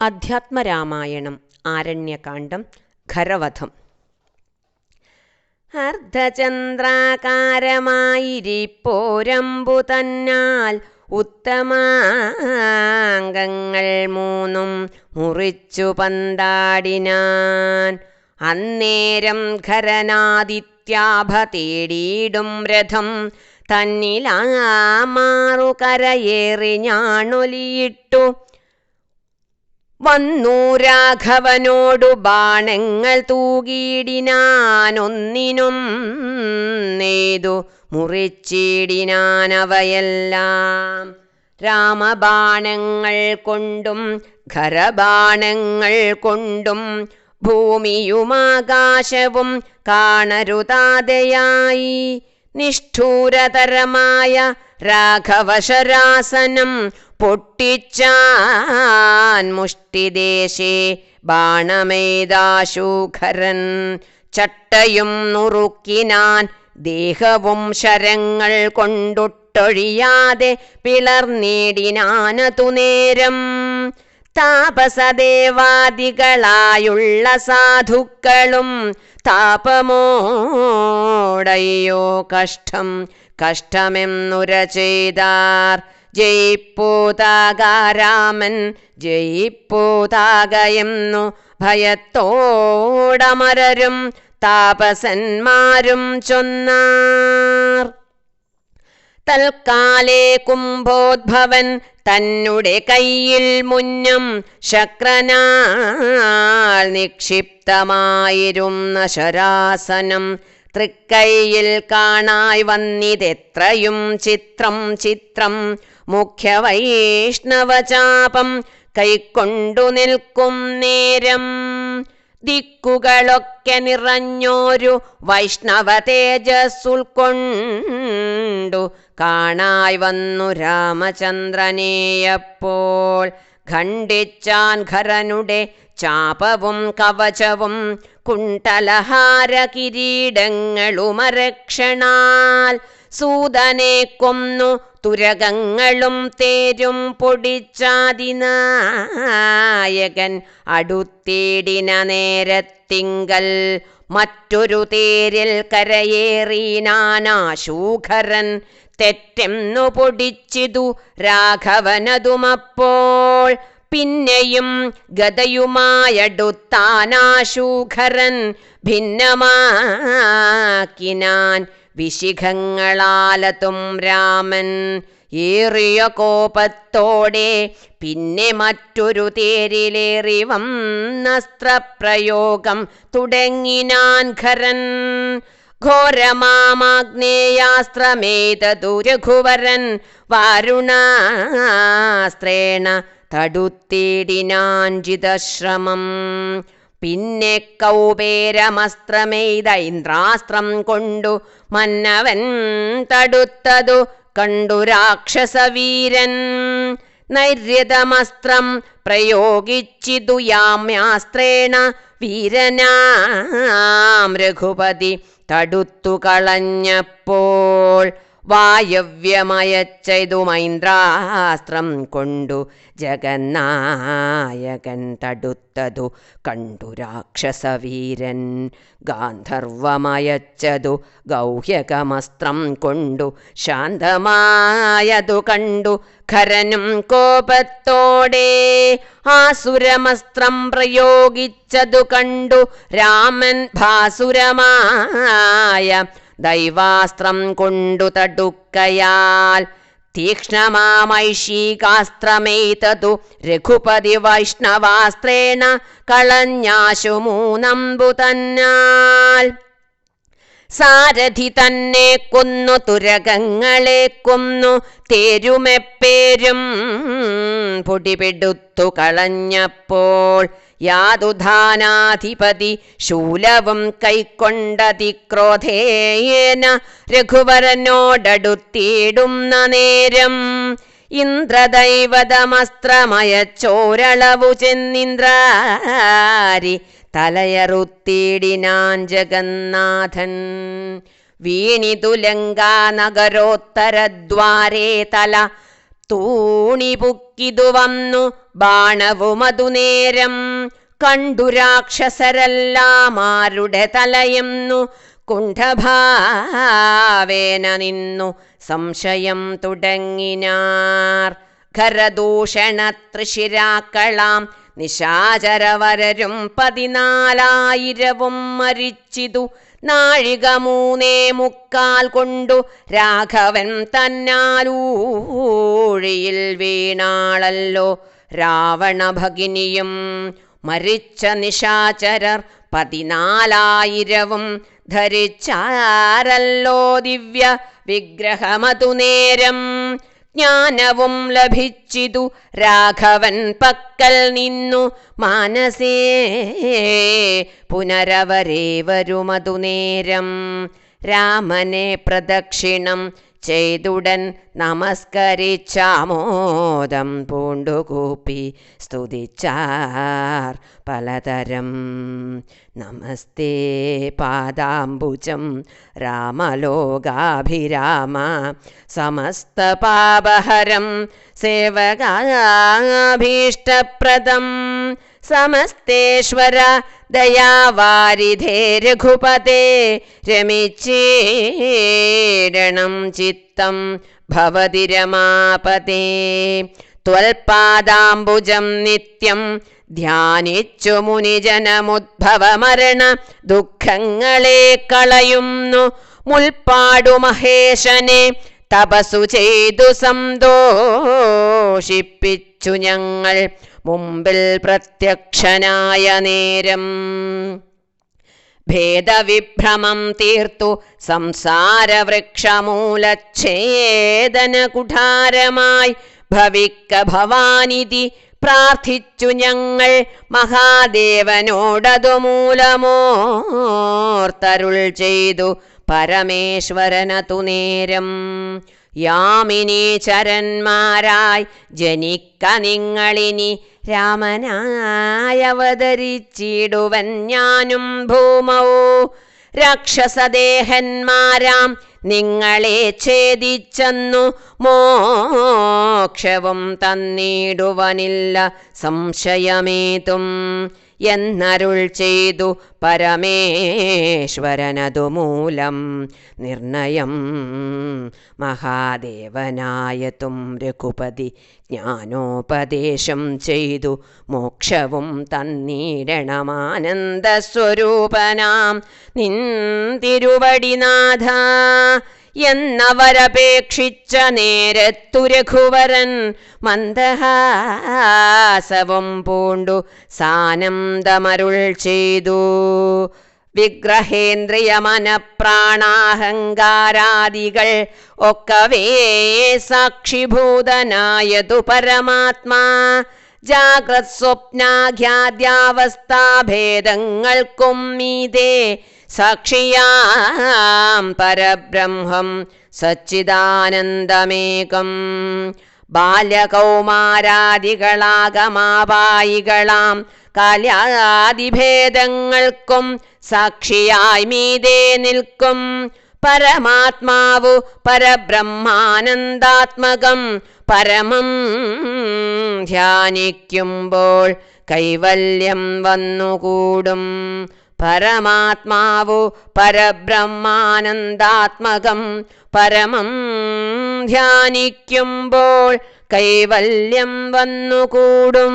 അധ്യാത്മരാമായണം ആരണ്യകാണ്ഡം ഖരവധം. അർദ്ധചന്ദ്രാകാരമായിരിപ്പോരമ്പു തന്നാൽ ഉത്തമാംഗങ്ങൾ മൂന്നും മുറിച്ചു പന്താടിനാൻ. അന്നേരം ഖരനാദിത്യാഭ തേടിയിടും രഥം. തന്നിലാമാറു കരയേറി ഞാണൊലിയിട്ടു. വന്നു രാഘവനോടു ബാണങ്ങൾ തൂകിയിടിനാനൊന്നിനും നെയ്തു മുറിച്ചിടിനാനവയെല്ലാം. രാമബാണങ്ങൾ കൊണ്ടും ഖരബാണങ്ങൾ കൊണ്ടും ഭൂമിയുമാകാശവും കാണരുതാതെയായി. നിഷ്ഠൂരതരമായ രാഘവശരാസനം പൊട്ടിച്ചാൻ മുഷ്ടിദേശേ ബാണമേദാശൂഖരൻ ചട്ടയും നുറുക്കിനാൻ ദേഹവും ശരങ്ങൾ കൊണ്ടൊട്ടൊഴിയാതെ പിളർന്നിടിനാനതു നേരം. താപസദേവാദികളായുള്ള സാധുക്കളും താപമോടയ്യോ കഷ്ടം കഷ്ടമെന്നുര ചെയ്താർ. ജയിപ്പൂതാകാരാമൻ ജയിപ്പൂതാകയെന്നു ഭയത്തോടമരരും താപസന്മാരും ചൊന്നാർ. തൽക്കാലേ കുംഭോദ്ഭവൻ തന്നുടെ കയ്യിൽ മുന്നും ശക്രനാൽ നിക്ഷിപ്തമായിരുന്ന ശരാസനം തൃക്കൈയിൽ കാണായി വന്നിതെത്രയും ചിത്രം ചിത്രം മുഖ്യവൈഷ്ണവചാപം കൈക്കൊണ്ടു നിൽക്കും നേരം. ദിക്കുകളൊക്കെ നിറഞ്ഞോരു വൈഷ്ണവ തേജസ്സുൾക്കൊണ്ടു കാണായി വന്നു രാമചന്ദ്രനെയപ്പോൾ. ഖണ്ഡിച്ചാൻ ഖരനുടെ ചാപവും കവചവും കുണ്ടലഹാര കിരീടങ്ങളുമരക്ഷണാൽ സൂതനെ കൊന്നു തുരകങ്ങളും തേരും പൊടിച്ചാതിനായകൻ അടുത്തേടിന നേരത്തിങ്കൽ മറ്റൊരു തേരിൽ കരയേറിനാനാശൂഖരൻ തെറ്റെന്നു പൊടിച്ചിതു രാഘവനതുമപ്പോൾ. പിന്നെയും ഗതയുമായടുത്താനാശൂഖരൻ ഭിന്നമാക്കിനാൻ വിശിഖങ്ങളാലതും രാമൻ ഏറിയ കോപത്തോടെ പിന്നെ മറ്റൊരു തേരിലേറി വന്നസ്ത്രപ്രയോഗം തുടങ്ങിനാൻ ഖരൻ ഘോരമാമാഗ്നേയാസ്ത്രമേതതു രഘുവരൻ വാരുണാസ്ത്രേണ തടുത്തിടിനാഞ്ചിതശ്രമം. പിന്നെ കൗപേരമസ്ത്രമെയ്തൈന്ദ്രാസ്ത്രം കൊണ്ടു മന്നവൻ തടുത്തതു കണ്ടു രാക്ഷസവീരൻ. നൈര്യതമസ്ത്രം പ്രയോഗിച്ചിതു യാമ്യാസ്ത്രേണ വീരനാം രഘുപതി തടുത്തു കളഞ്ഞപ്പോൾ വായവ്യമയച്ചതു മൈന്ദ്രാസ്ത്രം കൊണ്ടു ജഗന്നായകൻ തടുത്തതു കണ്ടു രാക്ഷസവീരൻ. ഗാന്ധർവമയച്ചതു ഗൗഹ്യകമസ്ത്രം കൊണ്ടു ശാന്തമായതു കണ്ടു ഖരനും കോപത്തോടെ. ആസുരമസ്ത്രം പ്രയോഗിച്ചതു കണ്ടു രാമൻ ഭാസുരമായ ദൈവാസ്ത്രം കൊണ്ടു തടുക്കയാൽ തീക്ഷ്ണമാമൈഷീകാസ്ത്രമേതതു രഘുപതി വൈഷ്ണവാസ്ത്രേണ കളഞ്ഞാശു മൂന്നമ്പു തന്നാൽ സാരഥി തന്നെ കൊന്നു തുരകങ്ങളെ കൊന്നു തേരുമെപ്പേരും പൊടിപെടുത്തു കളഞ്ഞപ്പോൾ യാതുധാനാധിപതി ശൂലവും കൈക്കൊണ്ടതിക്രോധേയേന രഘുവരനോടടുത്തിടുന്ന നേരം ഇന്ദ്രദൈവതമസ്ത്രമയച്ചോരളവു ചെന്നിന്ദ്രാരി തലയറുത്തിടിനാൻ ജഗന്നാഥൻ. വീണിതു ലങ്കാനഗരോത്തരദ്വാരേ തല തൂണി പുക്കിതു വന്നു ബാണവുമതു നേരം കണ്ടു രാക്ഷസരല്ലാമാരുടെ തലയെന്നു കുണ്ഠഭാവേന നിന്നു സംശയം തുടങ്ങിനാർ. ഖരദൂഷണ തൃശിരാക്കളാം നിശാചരവരരും പതിനാലായിരവും മരിച്ചിതു. നാഴിക മൂന്നേ മുക്കാൽ കൊണ്ടു രാഘവൻ തന്നാലൂഴിയിൽ വീണാളല്ലോ രാവണ ഭഗിനിയും മരിച്ച നിശാചരർ പതിനാലായിരവും ധരിച്ചാരല്ലോ ദിവ്യ വിഗ്രഹമതു നേരം. ജ്ഞാനവും ലഭിച്ചിതു രാഘവൻ പക്കൽ നിന്നു. മാനസേ പുനരവരേ നേരം. രാമനെ പ്രദക്ഷിണം ചെയ്തുടൻ നമസ്കരിച്ചാമോദം പൂണ്ടുകൂപ്പി സ്തുതിച്ചാർ പലതരം. നമസ്തേ പാദാംബുജം രാമലോകാഭിരാമ സമസ്തപാപഹരം സേവകാഭീഷ്ടപ്രദം. സമസ്തേശ്വര ദയാവാരിധേ രഘുപതേ രമിച്ചേടണം ചിത്തം ഭവതി രമാപതേ. ത്വൽപാദാംബുജം നിത്യം ധ്യാനിച്ചു മുനിജനമുദ്ഭവമരണ ദുഃഖങ്ങളെ കളയുന്നു. മുൽപ്പാടു മഹേശനെ തപസു ചെയ്തു സന്തോഷിപ്പിച്ചു ഞങ്ങൾ. മുമ്പിൽ പ്രത്യക്ഷനായ നേരം. ഭേദവിഭ്രമം തീർത്തു സംസാരവൃക്ഷമൂലച്ഛേദനകുഠാരമായി ഭവിക്ക ഭവാനിധി പ്രാർത്ഥിച്ചു ഞങ്ങൾ മഹാദേവനോടതു മൂലമോർത്തരുൾ ചെയ്തു പരമേശ്വരനതു നേരം. യാമിനി ചരന്മാരായി ജനിക്ക നിങ്ങളിനി രാമനായവതരിച്ചിടുവൻ ഞാനും ഭൂമൗ. രാക്ഷസദേഹന്മാരാം നിങ്ങളെ ഛേദിച്ചെന്നു മോക്ഷവും തന്നിടുവനില്ല സംശയമേതും. എന്നരുൾ ചെയ്തു പരമേശ്വരനതു മൂലം നിർണയം. മഹാദേവനായതും രഘുപതി ജ്ഞാനോപദേശം ചെയ്തു. മോക്ഷവും തന്നീരണമാനന്ദസ്വരൂപനാം. നിൻ തിരുവടിനാഥ എന്നവരപേക്ഷിച്ച നേരത്തു രഘുവരൻ മന്ദഹാസവും പൂണ്ടു സാനന്ദമരുൾ ചെയ്തു. വിഗ്രഹേന്ദ്രിയമനപ്രാണാഹങ്കാരാദികൾ ഒക്കവേ സാക്ഷിഭൂതനായതു പരമാത്മാ. ജാഗ്രത് സ്വപ്നാഖ്യാദ്യാവസ്ഥാഭേദങ്ങൾക്കും മീതേ സാക്ഷിയാം പരബ്രഹ്മം സച്ചിദാനന്ദമേകം. ബാലകൗമാരാദികളാകമാവായികളാം കാലാദിഭേദങ്ങൾക്കും സാക്ഷിയായി മീതേ നിൽക്കും. പരമാത്മാവു പരബ്രഹ്മാനന്ദാത്മകം. പരമം ധ്യാനിക്കുമ്പോൾ കൈവല്യം വന്നുകൂടും. പരമാത്മാവു പരബ്രഹ്മാനന്ദാത്മകം പരമം ധ്യാനിക്കുമ്പോൾ കൈവല്യം വന്നുകൂടും.